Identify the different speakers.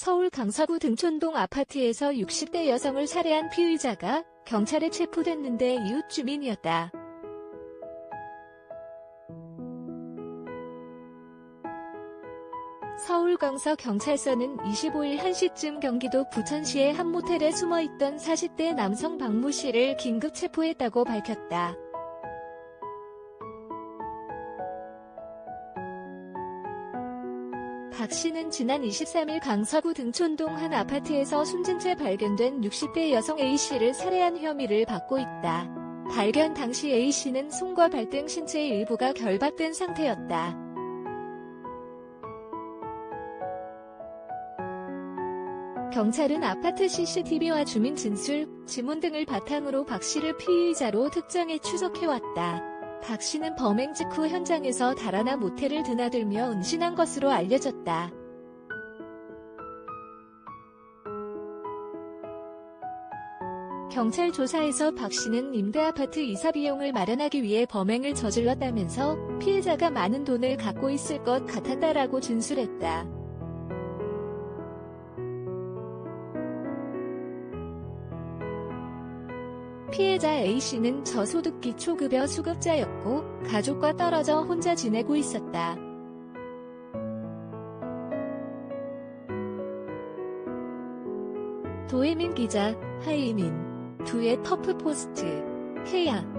Speaker 1: 서울 강서구 등촌동 아파트에서 60대 여성을 살해한 피의자가 경찰에 체포됐는데 이웃 주민이었다. 서울 강서 경찰서는 25일 1시쯤 경기도 부천시의 한 모텔에 숨어있던 40대 남성 박모 씨를 긴급 체포했다고 밝혔다. 박 씨는 지난 23일 강서구 등촌동 한 아파트에서 숨진 채 발견된 60대 여성 A 씨를 살해한 혐의를 받고 있다. 발견 당시 A 씨는 손과 발등 신체의 일부가 결박된 상태였다. 경찰은 아파트 CCTV와 주민 진술, 지문 등을 바탕으로 박 씨를 피의자로 특정해 추적해왔다. 박 씨는 범행 직후 현장에서 달아나 모텔을 드나들며 은신한 것으로 알려졌다. 경찰 조사에서 박 씨는 임대아파트 이사 비용을 마련하기 위해 범행을 저질렀다면서 피해자가 많은 돈을 갖고 있을 것 같았다라고 진술했다. 피해자 A씨는 저소득 기초급여 수급자였고 가족과 떨어져 혼자 지내고 있었다. 도혜민 기자, 하이민, 두의 퍼프포스트, 해양